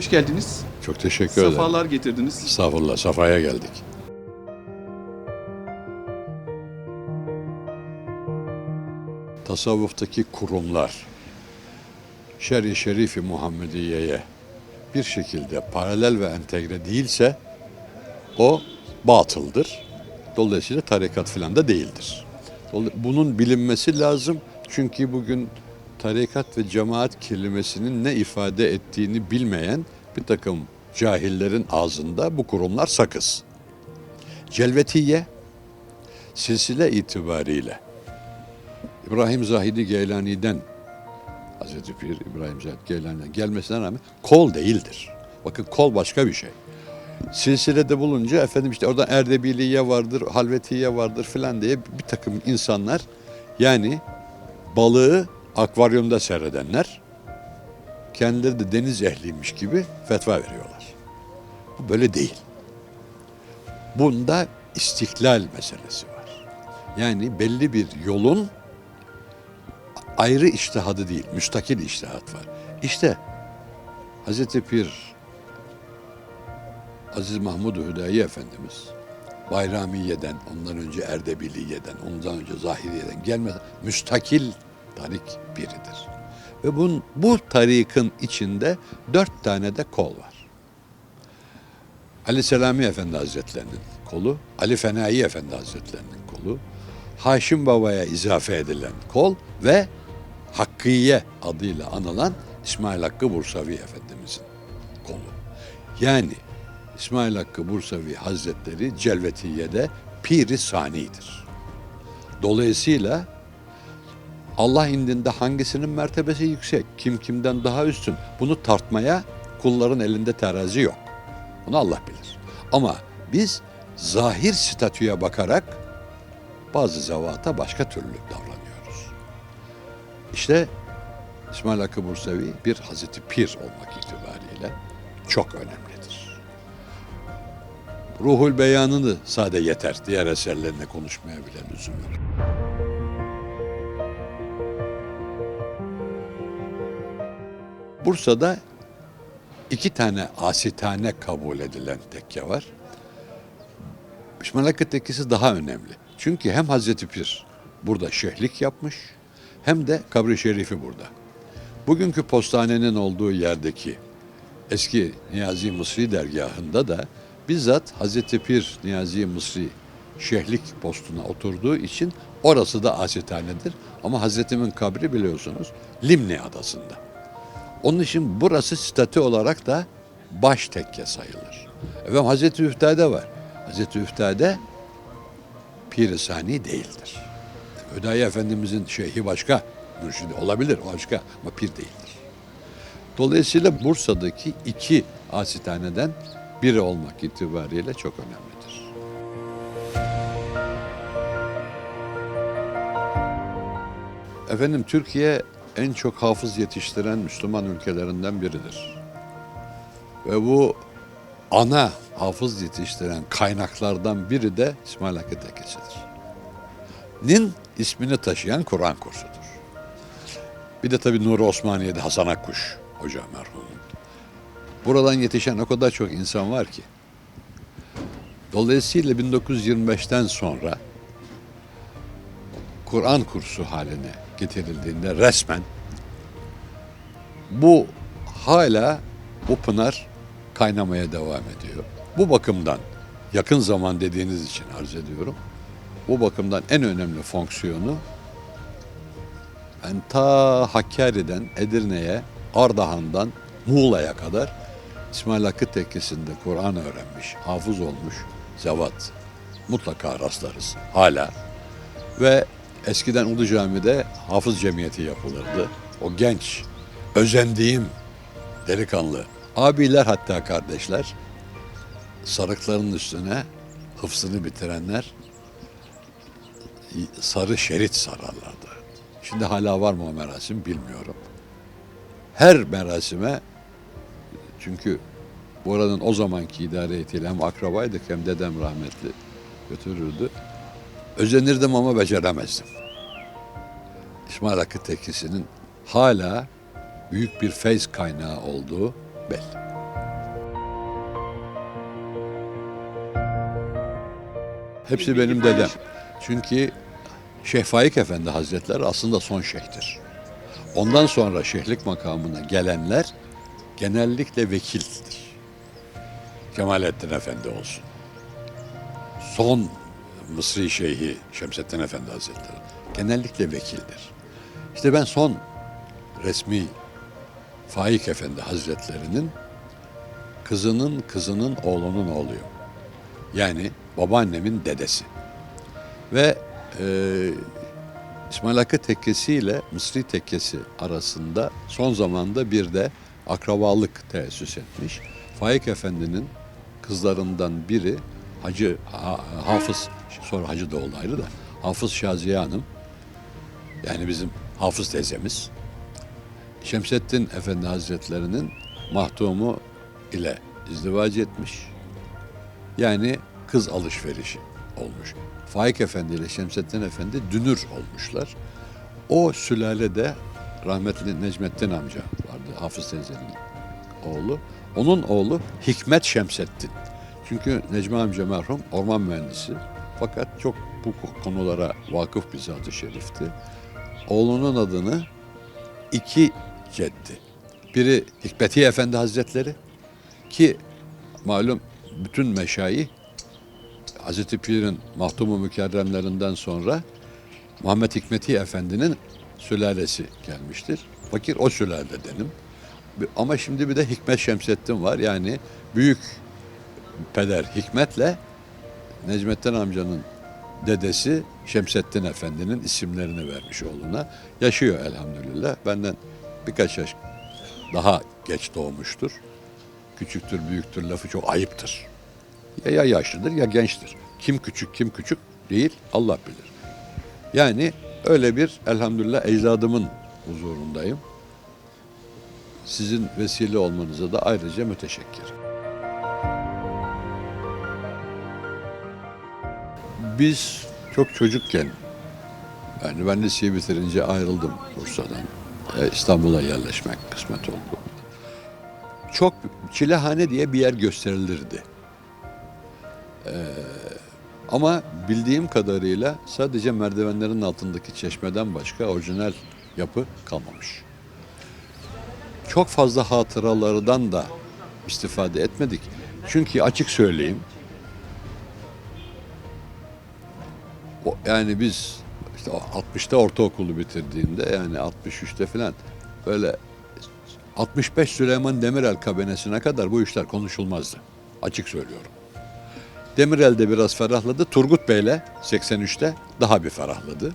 Hoş geldiniz. Çok teşekkür ederim. Safalar getirdiniz. Estağfurullah, safhaya geldik. Tasavvuftaki kurumlar, şer-i şerifi Muhammediye'ye bir şekilde paralel ve entegre değilse o batıldır. Dolayısıyla tarikat filan da değildir. Bunun bilinmesi lazım. Çünkü bugün tarikat ve cemaat kelimesinin ne ifade ettiğini bilmeyen bir takım cahillerin ağzında bu kurumlar sakız. Celvetiye silsile itibariyle İbrahim Zahidi Geylani'den Hazreti Pir İbrahim Zahid Geylani'den gelmesine rağmen kol değildir. Bakın kol başka bir şey. Silsilede bulunca efendim işte oradan Erdebiliye vardır, Halvetiye vardır filan diye bir takım insanlar yani balığı akvaryumda seyredenler kendileri de deniz ehliymiş gibi fetva veriyorlar. Bu böyle değil. Bunda istiklal meselesi var. Yani belli bir yolun ayrı iştihadı değil, müstakil iştihat var. İşte Hazreti Pir Aziz Mahmud Hüdayi Efendimiz Bayramiye'den, ondan önce Erdebiliye'den, ondan önce Zahiriye'den gelmeden müstakil tarik biridir. Ve bun, bu tarikin içinde dört tane de kol var. Ali Selami Efendi Hazretlerinin kolu, Ali Fenayi Efendi Hazretlerinin kolu, Haşim Baba'ya izafe edilen kol ve Hakkıye adıyla anılan İsmail Hakkı Bursavi Efendimizin kolu. Yani İsmail Hakkı Bursavi Hazretleri Celvetiye'de Piri Sani'dir. Dolayısıyla Allah indinde hangisinin mertebesi yüksek, kim kimden daha üstün bunu tartmaya kulların elinde terazi yok. Bunu Allah bilir. Ama biz zahir statüye bakarak bazı zevata başka türlü davranıyoruz. İşte İsmail Hakkı Bursevi bir Hazreti Pir olmak itibariyle çok önemlidir. Ruhul beyanını sade yeter. Diğer eserlerine konuşmaya bile lüzum yok. Bursa'da iki tane asitane kabul edilen tekke var. Hakkı Tekkesi daha önemli. Çünkü hem Hazreti Pir burada şehlik yapmış hem de kabri şerifi burada. Bugünkü postanenin olduğu yerdeki eski Niyazi Mısri dergahında da bizzat Hazreti Pir Niyazi Mısri şehlik postuna oturduğu için orası da asitanedir. Ama Hazretimin kabri biliyorsunuz Limni adasında. Onun için burası statü olarak da baş tekke sayılır. Efendim Hazreti Üftade var. Hazreti Üftade Pir-i Sani değildir. Hüdayi Efendimizin şeyhi başka, mürşidi olabilir başka ama pir değildir. Dolayısıyla Bursa'daki iki asitaneden biri olmak itibariyle çok önemlidir. Efendim Türkiye en çok hafız yetiştiren Müslüman ülkelerinden biridir. Ve bu ana hafız yetiştiren kaynaklardan biri de İsmail Hakkı Tekkesi'dir. Nin ismini taşıyan Kur'an kursudur. Bir de tabii Nuri Osmaniye'de Hasan Akkuş hoca merhumun. Buradan yetişen o kadar çok insan var ki. Dolayısıyla 1925'ten sonra Kur'an kursu haline getirildiğinde resmen bu hala bu pınar kaynamaya devam ediyor. Bu bakımdan yakın zaman dediğiniz için arz ediyorum. Bu bakımdan en önemli fonksiyonu ben ta Hakkari'den Edirne'ye, Ardahan'dan Muğla'ya kadar İsmail Hakkı Tekkesi'nde Kur'an öğrenmiş, hafız olmuş zevat. Mutlaka rastlarız hala. Ve eskiden Ulu Cami'de hafız cemiyeti yapılırdı. O genç, özendiğim delikanlı, abiler hatta kardeşler, sarıkların üstüne hıfzını bitirenler sarı şerit sararlardı. Şimdi hala var mı o merasim bilmiyorum. Her merasime çünkü bu aranın o zamanki idare heyetiyle hem akrabaydık hem dedem rahmetli götürürdü. Özenirdim ama beceremezdim. İsmail Hakkı Tekkesi'nin hala büyük bir feyz kaynağı olduğu belli. Hepsi benim dedem. Çünkü Şeyh Faik Efendi Hazretleri aslında son şeyhtir. Ondan sonra şeyhlik makamına gelenler genellikle vekildir. Kemalettin Efendi olsun. Son Mısri Şeyhi Şemsettin Efendi Hazretleri genellikle vekildir. İşte ben son resmi Faik Efendi Hazretlerinin kızının kızının oğlunun oğluyum. Yani babaannemin dedesi. Ve e, İsmail Hakkı Tekkesi ile Mısri Tekkesi arasında son zamanda bir de akrabalık teessüs etmiş. Faik Efendi'nin kızlarından biri Hacı Ha- Hafız, sonra Hacı da ayrı da Hafız Şaziye Hanım yani bizim Hafız teyzemiz Şemsettin Efendi Hazretlerinin mahtumu ile izdivac etmiş. Yani kız alışverişi olmuş. Faik Efendi ile Şemsettin Efendi dünür olmuşlar. O sülalede rahmetli Necmettin amca vardı. Hafız teyzenin oğlu. Onun oğlu Hikmet Şemsettin. Çünkü Necmi amca merhum orman mühendisi. Fakat çok bu konulara vakıf bir zat-ı şerifti. Oğlunun adını iki ceddi. Biri Hikmeti Efendi Hazretleri ki malum bütün meşayih Hazreti Pir'in mahtumu mükerremlerinden sonra Muhammed Hikmeti Efendi'nin sülalesi gelmiştir. Fakir o sülaledenim. Ama şimdi bir de Hikmet Şemsettin var. Yani büyük peder Hikmet'le Necmettin amcanın dedesi Şemsettin Efendi'nin isimlerini vermiş oğluna. Yaşıyor elhamdülillah. Benden birkaç yaş daha geç doğmuştur. Küçüktür, büyüktür lafı çok ayıptır. Ya, ya yaşlıdır ya gençtir. Kim küçük kim küçük değil Allah bilir. Yani öyle bir elhamdülillah ecdadımın huzurundayım. Sizin vesile olmanıza da ayrıca müteşekkirim. Biz çok çocukken yani ben liseyi bitirince ayrıldım Bursa'dan. E, İstanbul'a yerleşmek kısmet oldu. Çok Çilehane diye bir yer gösterilirdi. Ee, ama bildiğim kadarıyla sadece merdivenlerin altındaki çeşmeden başka orijinal yapı kalmamış. Çok fazla hatıralardan da istifade etmedik. Çünkü açık söyleyeyim, yani biz işte o 60'ta ortaokulu bitirdiğimde yani 63'te falan böyle 65 Süleyman Demirel kabinesine kadar bu işler konuşulmazdı. Açık söylüyorum. Demirel de biraz ferahladı. Turgut Bey'le 83'te daha bir ferahladı.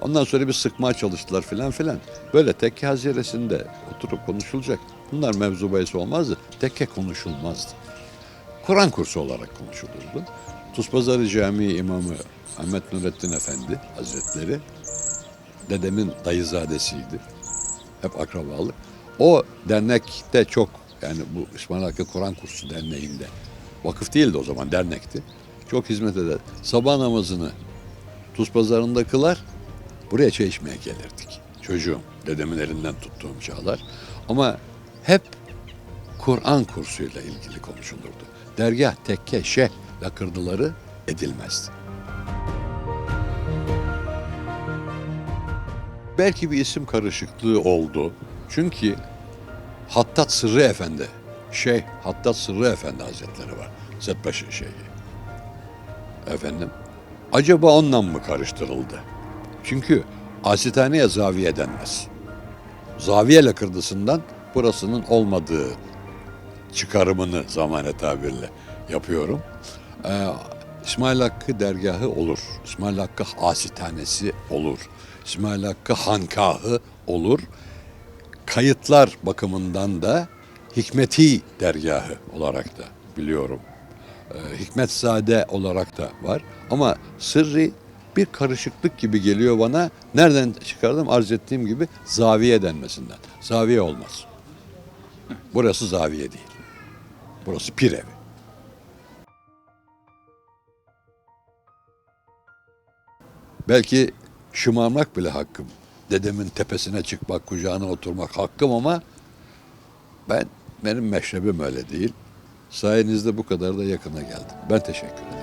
Ondan sonra bir sıkmaya çalıştılar filan filan. Böyle tekke haziresinde oturup konuşulacak. Bunlar mevzu bahis olmazdı. Tekke konuşulmazdı. Kur'an kursu olarak konuşulurdu. Tuzpazarı Camii İmamı Ahmet Nurettin Efendi Hazretleri dedemin dayızadesiydi. Hep akrabalık. O dernekte çok yani bu İsmail Hakkı Kur'an Kursu Derneği'nde vakıf değildi o zaman dernekti. Çok hizmet eder. Sabah namazını Tuz Pazarı'nda kılar. Buraya çay içmeye gelirdik. Çocuğum, dedemin elinden tuttuğum çağlar. Ama hep Kur'an kursuyla ilgili konuşulurdu. Dergah, tekke, şeyh lakırdıları edilmezdi. Belki bir isim karışıklığı oldu. Çünkü Hattat Sırrı Efendi, Şeyh Hattat Sırrı Efendi Hazretleri var. Zetbaşı Şeyhi. Efendim, acaba onunla mı karıştırıldı? Çünkü asithaneye zaviye denmez. Zaviye lakırdısından burasının olmadığı çıkarımını zamane tabirle yapıyorum. Ee, İsmail Hakkı dergahı olur. İsmail Hakkı asithanesi olur. İsmail Hakkı hankahı olur. Kayıtlar bakımından da Hikmeti dergahı olarak da biliyorum. Ee, Hikmetzade olarak da var. Ama sırrı bir karışıklık gibi geliyor bana. Nereden çıkardım? Arz ettiğim gibi zaviye denmesinden. Zaviye olmaz. Burası zaviye değil. Burası pir evi. Belki şımarmak bile hakkım. Dedemin tepesine çıkmak, kucağına oturmak hakkım ama ben benim meşrebim öyle değil. Sayenizde bu kadar da yakına geldim. Ben teşekkür ederim.